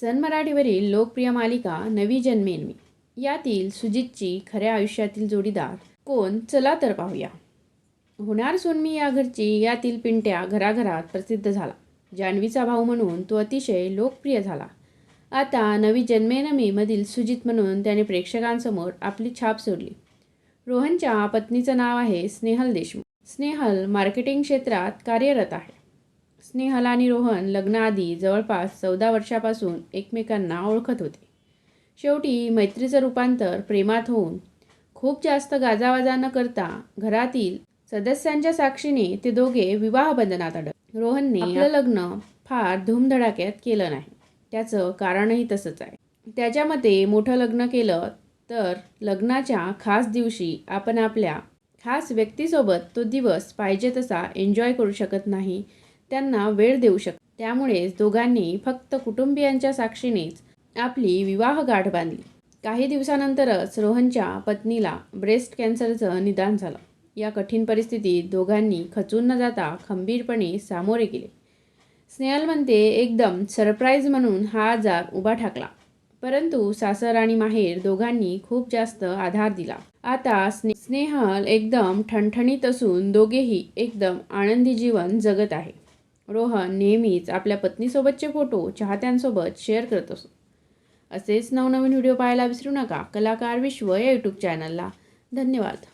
सन मराठीवरील लोकप्रिय मालिका नवी जन्मेन मी यातील सुजितची खऱ्या आयुष्यातील जोडीदार कोण? चला तर पाहूया. होणार सोनमी या घरची यातील पिंट्या घराघरात प्रसिद्ध झाला. जान्हवीचा भाऊ म्हणून तो अतिशय लोकप्रिय झाला. आता नवी जन्मेन मी मधील सुजित म्हणून त्याने प्रेक्षकांसमोर आपली छाप सोडली. रोहनच्या पत्नीचं नाव आहे स्नेहल देशमुख. स्नेहल मार्केटिंग क्षेत्रात कार्यरत आहे. स्नेहल आणि रोहन लग्नाआधी जवळपास चौदा वर्षापासून एकमेकांना ओळखत होते. शेवटी मैत्रीचं रूपांतर प्रेमात होऊन खूप जास्त गाजावाजा न करता घरातील सदस्यांच्या साक्षीने ते दोघे विवाह बंधनात अडक रोहनने आपलं लग्न फार धूमधडाक्यात केलं नाही. त्याचं कारणही तसंच आहे. त्याच्या मते मोठं लग्न केलं तर लग्नाच्या खास दिवशी आपण आपल्या खास व्यक्तीसोबत तो दिवस पाहिजे तसा एन्जॉय करू शकत नाही. त्यांना वेळ देऊ शकतो. त्यामुळेच दोघांनी फक्त कुटुंबियांच्या साक्षीनेच आपली विवाह गाठ बांधली. काही दिवसानंतरच रोहनच्या पत्नीला ब्रेस्ट कॅन्सरचं निदान झालं. या कठीण परिस्थितीत दोघांनी खचून न जाता खंबीरपणे सामोरे गेले. स्नेहल म्हणते एकदम सरप्राईज म्हणून हा आजार उभा ठाकला. परंतु सासर आणि माहेर दोघांनी खूप जास्त आधार दिला. आता स्ने स्नेहल एकदम ठणठणीत असून दोघेही एकदम आनंदी जीवन जगत आहे. रोहन नेहमीच आपल्या पत्नीसोबतचे फोटो चाहत्यांसोबत शेअर करत असतो. असेच नवनवीन व्हिडिओ पाहायला विसरू नका. कलाकार विश्व या यूट्यूब चॅनलला. धन्यवाद.